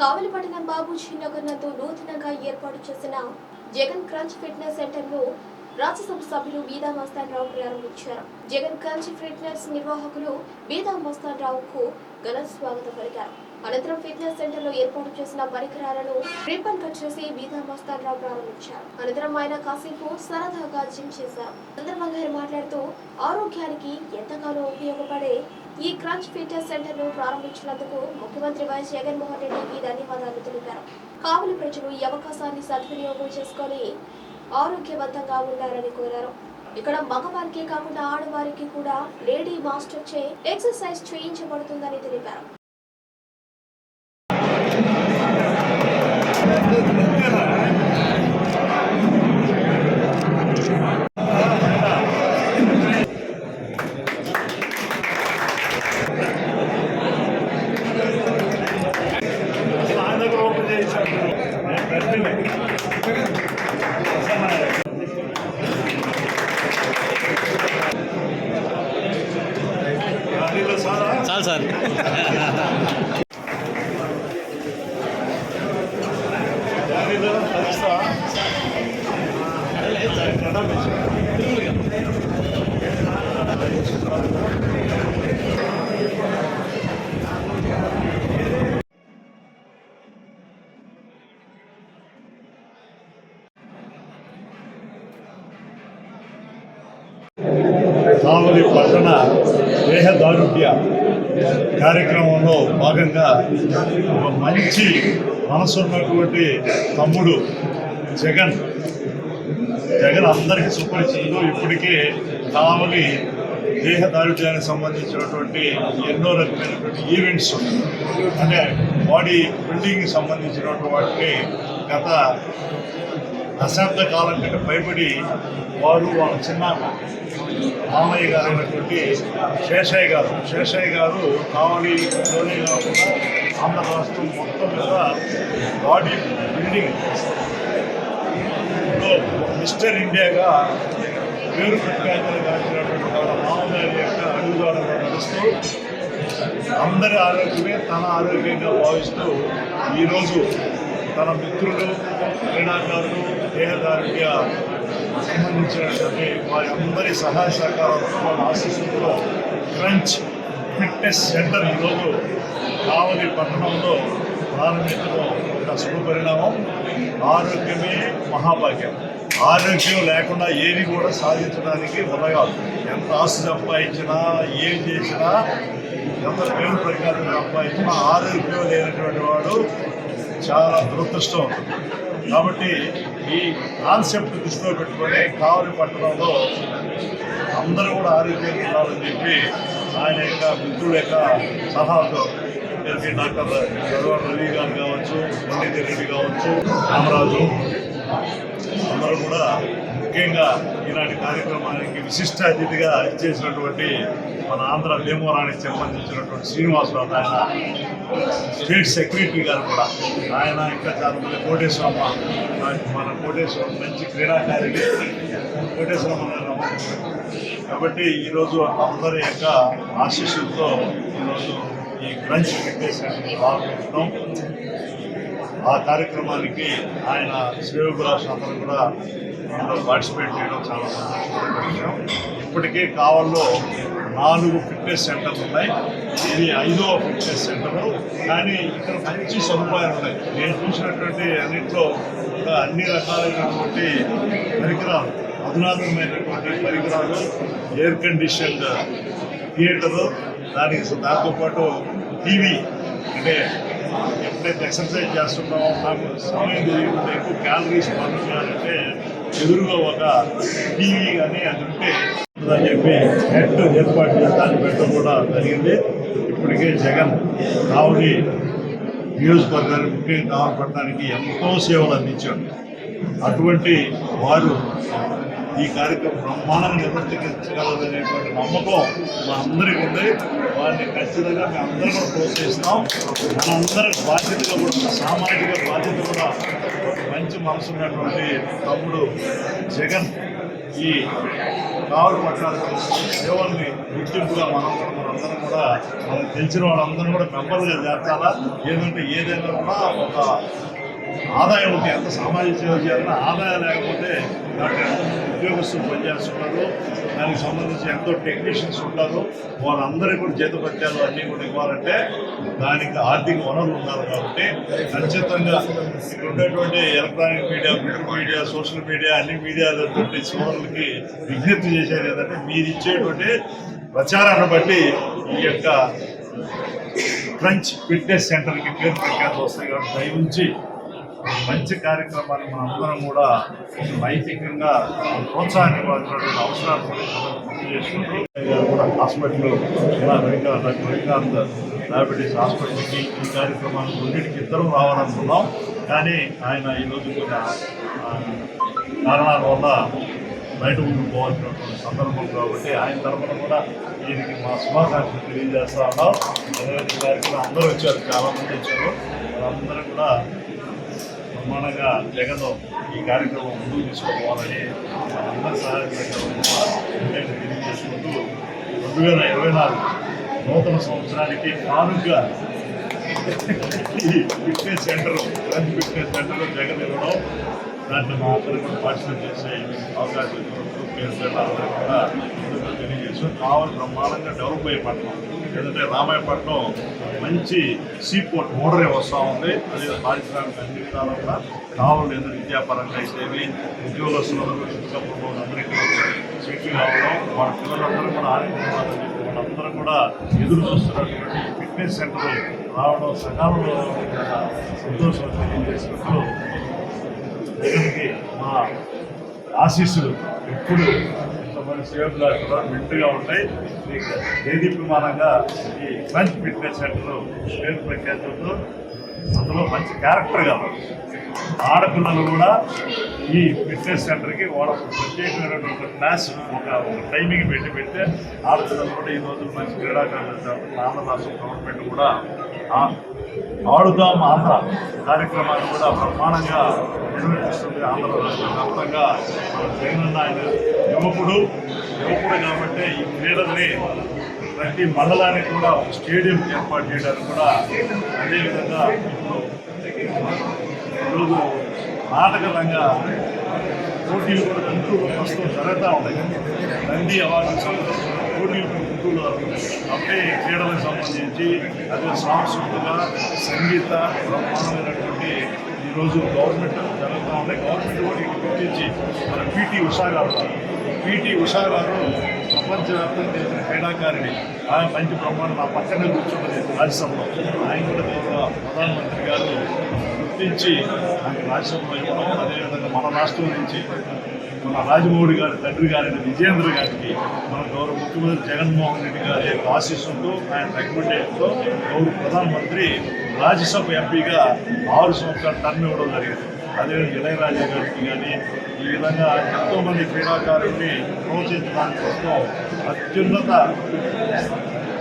కావలిపట్నం బాబు నగర్ నందు నూతనంగా ఏర్పాటు చేసిన జగన్ క్రంచ్ ఫిట్నెస్ సెంటర్ను రాజ్యసభ సభ్యులు బీదా మస్తాన్ రావు ప్రారంభించారు. జగన్ క్రంచ్ ఫిట్నెస్ నిర్వాహకులు బీదా మస్తాన్ రావుకు ఘన స్వాగతం పలికారు. అనంతరం ఫిట్నెస్ సెంటర్లో ఏర్పాటు చేసిన పరికరాలను రిబ్బన్ కట్ చేసి బీదా మస్తాన్ రావు ప్రారంభించారు. అనంతరం ఆయన కాసేపు సరదాగా జిమ్ చేశారు. సందర్భంగా ఆయన మాట్లాడుతూ ఆరోగ్యానికి ఎంతగానో ఉపయోగపడే ఈ క్రంచ్ ఫిట్నెస్ సెంటర్ను ప్రారంభించినందుకు ముఖ్యమంత్రి వైఎస్ జగన్మోహన్ రెడ్డికి ధన్యవాదాలు తెలిపారు. కావలి ప్రజలు ఈ అవకాశాన్ని సద్వినియోగం చేసుకొని ఆరోగ్యవంతంగా ఉండాలని కోరారు. ఇక్కడ మగవారికి కాకుండా ఆడవారికి కూడా లేడీ మాస్టర్ చే ఎక్సర్సైజ్ చేయించబడుతుందని తెలిపారు. కావలి పట్టణ దేహదారుఢ్య కార్యక్రమంలో భాగంగా ఒక మంచి మనసు ఉన్నటువంటి తమ్ముడు జగన్. జగన్ అందరికీ సుపరిచితుడు. ఇప్పటికే కావలి దేహ దారుఢ్యానికి సంబంధించినటువంటి ఎన్నో రకమైనటువంటి ఈవెంట్స్ అంటే బాడీ బిల్డింగ్కి సంబంధించినటువంటి వాటిని గత దశాబ్ద కాలం కంటే భయపడి వారు వాళ్ళ చిన్న మామయ్య గారు అయినటువంటి శేషయ్య గారు శేషయ్య గారు కావలిలోనే కాకుండా ఆంధ్ర రాష్ట్రం మొత్తం మీద బాడీ బిల్డింగ్ మిస్టర్ ఇండియాగా పేరు ప్రఖ్యాతలు గాంచినటువంటి వాళ్ళ యొక్క నడుస్తూ అందరి ఆరోగ్యమే తన ఆరోగ్యంగా భావిస్తూ ఈరోజు తన మిత్రులు క్రీడాకారులు దేహదారుడ్య సంబంధించినటువంటి వారి అందరి సహాయ సహకారాలతో వాళ్ళ ఆశీస్సులతో క్రంచ్ ఫిట్నెస్ సెంటర్ ఈరోజు కావలి పట్టణంలో ప్రారంభించడం ఒక శుభ పరిణామం ఆరోగ్యమే మహాభాగ్యం. ఆరోగ్యం లేకుండా ఏది కూడా సాధించడానికి ఉదగాలి ఎంత ఆస్తి సంపాదించినా ఏం చేసినా ఎంత పేరు ప్రకారం సంపాదించినా ఆరోగ్యం లేనటువంటి వాడు చాలా దురదృష్టం కాబట్టి ఈ కాన్సెప్ట్ దృష్టిలో పెట్టుకొని కావలి పట్టణంలో అందరూ కూడా ఆరోగ్యంగా ఉండాలని చెప్పి ఆయన యొక్క మిత్రుల యొక్క సలహాతో వీరికి డాక్టర్ గడవ రవి గారు కావచ్చు పండిత్ రెడ్డి కావచ్చు రామరాజు అందరూ కూడా ముఖ్యంగా ఈనాటి కార్యక్రమానికి విశిష్ట అతిథిగా ఇచ్చేసినటువంటి మన ఆంధ్ర భీమవరానికి సంబంధించినటువంటి శ్రీనివాసరావు ఆయన స్టేట్ సెక్రటరీ గారు కూడా. ఆయన ఇంకా చాలా కోటేశ్వరమ్మ మన కోటేశ్వరం మంచి క్రీడాకారిణి కోటేశ్వరమ్మ గారు కాబట్టి ఈరోజు అందరి యొక్క ఆశీస్సులతో ఈరోజు ఈ క్రంచ్ ఫిట్నెస్ భాగం ఆ కార్యక్రమానికి ఆయన శ్రేయోభిలాష్ అందరూ కూడా ఇందులో పార్టిసిపేట్ చేయడం చాలా సంతోషకరమైన విషయం. ఇప్పటికే కావల్లో నాలుగు ఫిట్నెస్ సెంటర్లు ఉన్నాయి. ఇది ఐదవ ఫిట్నెస్ సెంటర్లు కానీ ఇక్కడ మంచి సదుపాయాలు ఉన్నాయి. నేను చూసినటువంటి అన్నింటిలో అన్ని రకాలైనటువంటి పరికరాలు అధునాతనమైనటువంటి పరికరాలు ఎయిర్ కండిషన్ థియేటరు దానికి దాంతోపాటు టీవీ అంటే ఎప్పుడైతే ఎక్సర్సైజ్ చేస్తున్నామో నాకు సమయం తెలియకుండా ఎక్కువ క్యాలరీస్ బర్న్ ఎదురుగా ఒక టీవీ కానీ అది ఉంటే అని చెప్పి నెట్ ఏర్పాటు చేస్తాను పెట్టడం కూడా జరిగింది. ఇప్పటికే జగన్ కావలి నియోజకవర్గానికి ముఖ్యంగా కావలపడటానికి ఎంతో సేవలు అందించాడు. అటువంటి వారు ఈ కార్యక్రమం బ్రహ్మాండంగా నిర్వర్తించగలదనేటువంటి నమ్మకం మా అందరికీ ఉంది. వారిని ఖచ్చితంగా మేము అందరం కూడా ప్రోత్సహిస్తాం మనందరి బాధ్యతగా కూడా సామాజిక బాధ్యత కూడా మంచి మనసు ఉన్నటువంటి తమ్ముడు జగన్ ఈ కావలి పట్టణానికి సేవల్ని గుర్తింపుగా మనం మనందరం కూడా మనకు తెలిసిన వాళ్ళందరం కూడా మెంబర్లుగా చేర్చాలా? ఏదంటే ఏదైనా కూడా ఒక ఆదాయం ఉంటే ఎంత సామాజిక సేవ చేయాలన్నా ఆదాయం లేకపోతే దాంట్లో ఎంతమంది ఉద్యోగస్తులు పనిచేస్తున్నారు. దానికి సంబంధించి ఎంతో టెక్నీషియన్స్ ఉంటారు. వాళ్ళందరికీ కూడా జీతపత్యాలు అన్నీ కూడా ఇవ్వాలంటే దానికి ఆర్థిక వనరులు ఉన్నారు కాబట్టి ఖచ్చితంగా ఇక్కడ ఉండేటువంటి electronic media print media social media అన్ని మీడియాలటువంటి సోదరులకి విజ్ఞప్తి చేసేది ఏంటంటే మీరు ఇచ్చేటువంటి ప్రచారాన్ని బట్టి ఈ యొక్క క్రంచ్ ఫిట్నెస్ సెంటర్కి పేరు ప్రఖ్యాతి వస్తాయి కాబట్టి దయవుంచి మంచి కార్యక్రమాన్ని మనందరం కూడా నైతికంగా ప్రోత్సాహం ఇవ్వాల్సినటువంటి అవసరాలు చేసుకుంటూ కూడా హాస్పిటల్ ఇలా రవికాంత్ డయాబెటీస్ హాస్పిటల్కి ఈ కార్యక్రమానికి రెండింటికి ఇద్దరం రావాలనుకున్నాం. కానీ ఆయన ఈరోజు కొన్ని కారణాల వల్ల బయట ఉండిపోవాల్సినటువంటి సందర్భం కాబట్టి ఆయన తరఫున కూడా దీనికి మా శుభాకాంక్షలు తెలియజేస్తా ఉన్నాం. అదేవిధంగా ఈ అందరూ వచ్చారు చాలామంది వచ్చారు. వాళ్ళందరూ కూడా బ్రహ్మాండంగా జగన్ ఈ కార్యక్రమం ముందుకు తీసుకుపోవాలని అందరి సహాయకులు తెలియజేసుకుంటూ రెండు వేల ఇరవై నాలుగు నూతన సంవత్సరానికి కానుగా ఈ fitness centre French fitness centre Jagan ఇవ్వడం దాంట్లో మా అందరూ కూడా పార్టిసిపేట్ చేసే అవకాశం పేరు పెట్టాలని కూడా తెలియజేస్తూ కావాలి బ్రహ్మాండంగా డెవలప్ అయ్యే పట్టణం ఎందుకంటే రామాయపట్నం మంచి సీపోర్ట్ మోడరే వస్తూ ఉంది. అదే పారిశ్రామిక అన్ని విధాలు కూడా కావాలి లేదు విద్యాపరంగా అయితేవి ఉద్యోగస్తులందరూ చిత్తూరు అందరికీ సీట్లు కావడం వాళ్ళ పిల్లలందరూ కూడా ఆరోగ్యం వాళ్ళందరూ కూడా ఎదురు చూస్తున్నటువంటి ఫిట్నెస్ సెంటర్ రావడం సకాలంలో సంతోషం తెలియజేసినట్లు జగన్కి మా ఆశీస్సులు ఎప్పుడు ఇంతమంది సేవలు కూడా మెంటుగా ఉంటాయి. మీకు దేదీప్యమానంగా ఈ మంచి ఫిట్నెస్ సెంటర్ పేరు ప్రఖ్యాతులతో అందులో మంచి క్యారెక్టర్ కావాలి ఆడపిల్లలు కూడా ఈ ఫిట్నెస్ సెంటర్కి వాళ్ళ ప్రత్యేకమైనటువంటి క్లాస్ ఒక టైమింగ్ పెట్టి పెడితే ఆడపిల్లలు కూడా ఈ రోజు మంచి క్రీడాకారులు ఆంధ్రరాష్ట్ర గవర్నమెంట్ కూడా ఆడుదాం ఆంధ్ర కార్యక్రమాన్ని కూడా బ్రహ్మాండంగా నిర్వహిస్తుంది. ఆంధ్ర రాష్ట్ర వ్యాప్తంగా మన జగనన్న ఆయన యువకుడు యువకుడు కాబట్టి ఈ క్రీడల్ని ప్రతి మండలానికి కూడా ఒక స్టేడియం ఏర్పాటు చేయడానికి కూడా అదేవిధంగా ఇప్పుడు ఈరోజు నాటకరంగా పోటీలు కూడా గుంటూరు ప్రస్తుతం జరుగుతూ ఉన్నాయి. నంది అవార్డు పోటీలు గుంటూరులో అంటే క్రీడలకు సంబంధించి అదే సాంస్కృతిక సంగీత బ్రహ్మాండమైనటువంటి ఈరోజు గవర్నమెంట్ జరుగుతూ ఉన్నాయి గవర్నమెంట్ కూడా ఇటు గుర్తించి మన పీటీ ఉషా గారు పీటీ ఉషా గారు ప్రపంచవ్యాప్తంగా తెలిసిన క్రీడాకారిణి. ఆయన మంచి బ్రహ్మాండం నా పక్కనే కూర్చున్నది రాజ్యసభలో. ఆయన కూడా గౌరవ ప్రధానమంత్రి గారు గుర్తించి ఆయన రాజ్యసభలో ఇవ్వడం అదేవిధంగా మన రాష్ట్రం నుంచి మన రాజమౌళి గారి తండ్రి గారైన విజేంద్ర గారికి మన గౌరవ ముఖ్యమంత్రి జగన్మోహన్ రెడ్డి గారి యొక్క ఆశీస్సులతో ఆయన రికమెండేషన్తో గౌరవ ప్రధానమంత్రి రాజ్యసభ ఎంపీగా ఆరు సంవత్సరాలు టర్మ్ ఇవ్వడం జరిగింది. అదేవిధంగా ఇళయరాజా గారికి కానీ ఈ విధంగా ఎంతోమంది క్రీడాకారుల్ని ప్రోత్సహించడానికి కోసం అత్యున్నత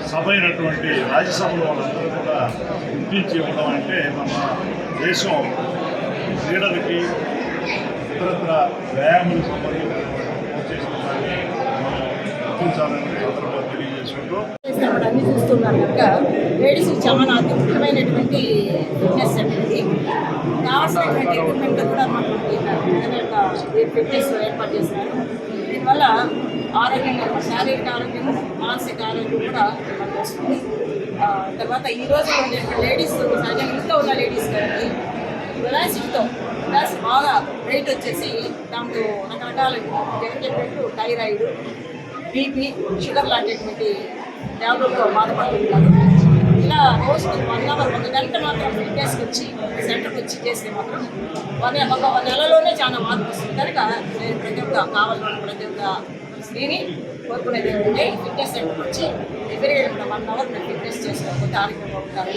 సభ అయినటువంటి రాజ్యసభలో వాళ్ళందరూ కూడా గుర్తించి ఇవ్వడం అంటే మన దేశం క్రీడలకి ఇతరత్ర వ్యాయామం సంబంధించినటువంటి ప్రోత్సహించడాన్ని మనం గుర్తించాలని సందర్భంగా తెలియజేసుకుంటూ చేస్తున్నప్పుడు అన్ని చూస్తున్నారు కనుక లేడీస్ చాలా అతి ముఖ్యమైనటువంటి ఫిట్నెస్ అనేది కావాల్సినటువంటి ఎక్విప్మెంట్ కూడా మనకు ఫిట్నెస్ ఏర్పాటు చేస్తున్నారు. దీనివల్ల ఆరోగ్యంగా శారీరక ఆరోగ్యం మానసిక ఆరోగ్యం కూడా మనకు వస్తుంది తర్వాత ఈ రోజు లేడీస్ సహజంగా ఇంట్లో ఉన్న లేడీస్ కానీ విలాసిటీతో విలాస్ బాగా వెయిట్ వచ్చేసి దాంట్లో రకరకాల జగన్ చెప్పినట్టు థైరాయిడ్ బీపీ షుగర్ లాంటిటువంటి వ్యాధులతో బాధపడుతున్నారు ఇలా రోజుకి వన్ అవర్ ఒక గంట మాత్రం ఫిట్నెస్కి వచ్చి సెంటర్కి వచ్చి చేస్తే మాత్రం వన్ ఒక నెలలోనే చాలా మార్పు వస్తుంది కనుక నేను ప్రతి ఒక్క కావాలన్న ప్రతి ఒక్క స్త్రీని కోరుకునేది ఏంటంటే ఫిట్నెస్ సెంటర్కి వచ్చి ఎవరి వన్ అవర్ నేను ఫిట్నెస్ చేసుకోకపోతే ఆరోగ్యంగా ఉంటారు